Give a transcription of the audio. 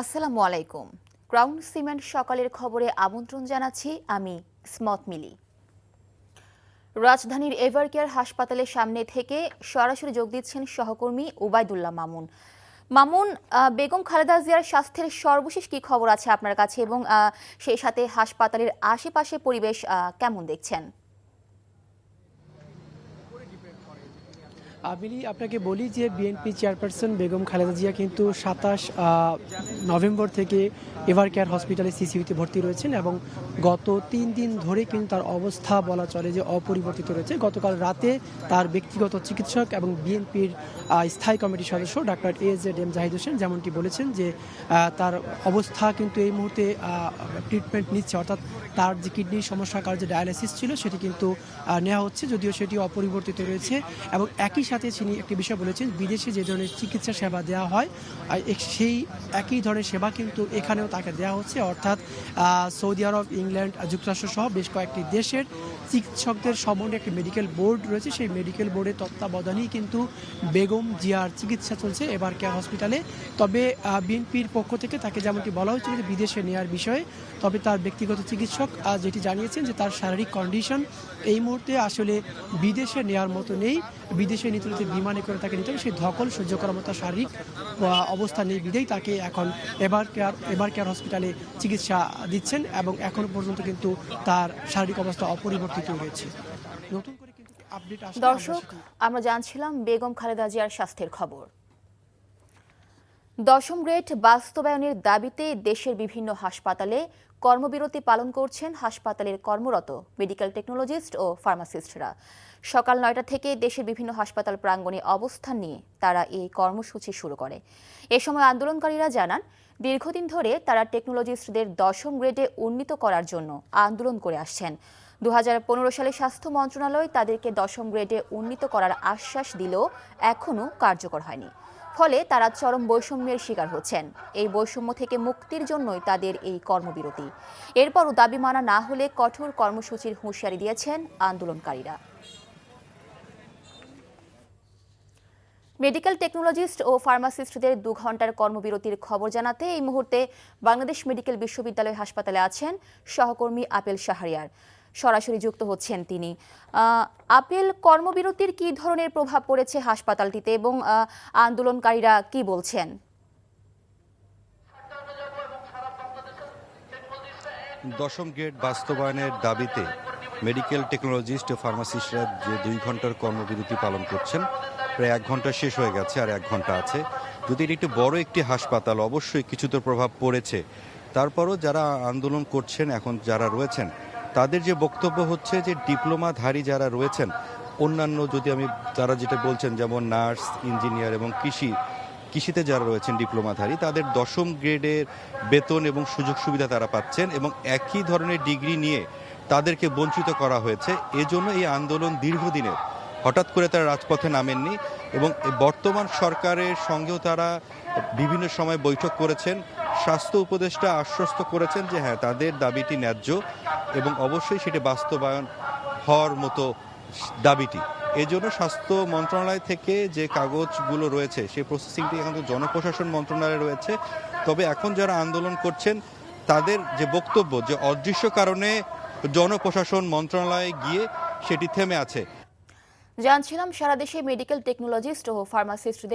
আসসালামু আলাইকুম। Crown cement সকালের খবরে আমন্ত্রণ জানাচ্ছি আমি স্মত মিলি। রাজধানীর এভারকেয়ার হাসপাতালের সামনে থেকে সরাসরি যোগ দিচ্ছেন সহকর্মী ওবায়দুল্লাহ মামুন। মামুন বেগম খালেদা জিয়ার স্বাস্থ্যের সর্বশেষ কি খবর আছে আপনার কাছে এবং সেই সাথে হাসপাতালের আশেপাশে পরিবেশ কেমন দেখছেন? আবিলি আপনাকে বলি যে বিএনপি চেয়ারপারসন বেগম খালেদা জিয়া কিন্তু সাতাশ নভেম্বর থেকে এভার কেয়ার হসপিটালে সিসিউতে ভর্তি রয়েছেন এবং গত তিন দিন ধরে কিন্তু তার অবস্থা বলা চলে যে অপরিবর্তিত রয়েছে। গতকাল রাতে তার ব্যক্তিগত চিকিৎসক এবং বিএনপির স্থায়ী কমিটির সদস্য doctor A Z M Zahid Hossain যেমনটি বলেছেন যে তার অবস্থা কিন্তু এই মুহূর্তে ট্রিটমেন্ট নিচ্ছে। অর্থাৎ তার যে কিডনির সমস্যা কার যে ডায়ালিসিস ছিল সেটি কিন্তু নেওয়া হচ্ছে, যদিও সেটি অপরিবর্তিত রয়েছে এবং একই সাথে তিনি একটি বিষয় বলেছেন, বিদেশে যে ধরনের চিকিৎসা সেবা দেওয়া হয় সেই একই ধরনের সেবা কিন্তু এখানেও তাকে দেওয়া হচ্ছে। অর্থাৎ সৌদি আরব, ইংল্যান্ড যুক্তরাষ্ট্র সহ বেশ কয়েকটি দেশের চিকিৎসকদের সমন্বয়ে একটি মেডিকেল বোর্ড রয়েছে। সেই মেডিকেল বোর্ডের তত্ত্বাবধানেই কিন্তু বেগম জিয়ার চিকিৎসা চলছে এবার কেয়ার হসপিটালে। তবে বিএনপির পক্ষ থেকে তাকে যেমনটি বলা হয়েছিল যে বিদেশে নেওয়ার বিষয়ে, তবে তার ব্যক্তিগত চিকিৎসক যেটি জানিয়েছেন যে তার শারীরিক কন্ডিশন এই মুহূর্তে আসলে বিদেশে নেওয়ার মতো নেই। বিদেশে নিতে নিতে বিমানে করে তাকে নিতে হবে। সেই ধকল সহ্য করার মতো শারীরিক অবস্থা নেই বিধেই তাকে এখন এবার কেয়ার এবার কেয়ার হসপিটালে চিকিৎসা দিচ্ছেন এবং এখনও পর্যন্ত কিন্তু তার শারীরিক অবস্থা অপরিবর্তিত রয়েছে নতুন করে কিন্তু আপডেট দর্শক আমরা জানছিলাম বেগম খালেদা জিয়ার স্বাস্থ্যের খবর। দশম গ্রেড বাস্তবায়নের দাবিতে দেশের বিভিন্ন হাসপাতালে কর্মবিরতি পালন করছেন হাসপাতালের কর্মরত মেডিকেল টেকনোলজিস্ট ও ফার্মাসিস্টরা। সকাল নয়টা থেকে দেশের বিভিন্ন হাসপাতাল প্রাঙ্গণে অবস্থান নিয়ে তারা এই কর্মসূচি শুরু করে। এ সময় আন্দোলনকারীরা জানান, দীর্ঘদিন ধরে তারা টেকনোলজিস্টদের দশম গ্রেডে উন্নীত করার জন্য আন্দোলন করে আসছেন। দু হাজার পনেরো সালে স্বাস্থ্য মন্ত্রণালয় তাদেরকে দশম গ্রেডে উন্নীত করার আশ্বাস দিলেও এখনও কার্যকর হয়নি। ফলে তারা চরম বৈষম্যের শিকার হচ্ছেন। এই বৈষম্য থেকে মুক্তির জন্যই তাদের এই কর্মবিরতি। এরপরও দাবি মানা না হলে কঠোর কর্মসূচির হুঁশিয়ারি দিয়েছেন আন্দোলনকারীরা। মেডিকেল টেকনোলজিস্ট ও ফার্মাসিস্টদের দু ঘণ্টার কর্মবিরতির খবর জানাতে এই মুহূর্তে বাংলাদেশ মেডিকেল বিশ্ববিদ্যালয় হাসপাতালে আছেন সহকর্মী আপেল শাহরিয়ার। সরাসরি যুক্ত হচ্ছেন তিনি। আপেল কর্মবিরতির কি ধরনের প্রভাব পড়েছে হাসপাতালটিতে এবং আন্দোলনকারীরা কি বলছেন? দশম গ্রেড বাস্তবায়নের দাবিতে মেডিকেল টেকনোলজিস্ট ও ফার্মাসিস্টরা যে দুই ঘণ্টার কর্মবিরতি পালন করছেন, প্রায় এক ঘণ্টা শেষ হয়ে গেছে আর এক ঘণ্টা আছে। যদি এটি একটি বড় একটি হাসপাতাল, অবশ্যই কিছু তো প্রভাব পড়েছে। তারপরও যারা আন্দোলন করছেন, এখন যারা রয়েছেন তাদের যে বক্তব্য হচ্ছে যে ডিপ্লোমাধারী যারা রয়েছেন, অন্যান্য যদি আমি, তারা যেটা বলছেন, যেমন নার্স, ইঞ্জিনিয়ার এবং কৃষি, কৃষিতে যারা রয়েছেন ডিপ্লোমাধারী, তাদের দশম গ্রেডের বেতন এবং সুযোগ সুবিধা তারা পাচ্ছেন এবং একই ধরনের ডিগ্রি নিয়ে তাদেরকে বঞ্চিত করা হয়েছে। এজন্য এই আন্দোলন দীর্ঘদিনের হঠাৎ করে তারা রাজপথে নামেননি এবং বর্তমান সরকারের সঙ্গেও তারা বিভিন্ন সময় বৈঠক করেছেন। স্বাস্থ্য উপদেষ্টা আশ্বস্ত করেছেন যে হ্যাঁ তাদের দাবিটি ন্যায্য এবং অবশ্যই সেটি বাস্তবায়ন হওয়ার মতো দাবিটি। এই জন্য স্বাস্থ্য মন্ত্রণালয় থেকে যে কাগজগুলো রয়েছে, সেই প্রসেসিংটি এখন জনপ্রশাসন মন্ত্রণালয়ে রয়েছে। তবে এখন যারা আন্দোলন করছেন, তাদের যে বক্তব্য, যে অদৃশ্য কারণে জনপ্রশাসন মন্ত্রণালয়ে গিয়ে সেটি থেমে আছে। জানছিলাম, সারা দেশে মেডিকেল টেকনোলজিস্ট ও ফার্মাসিস্টদের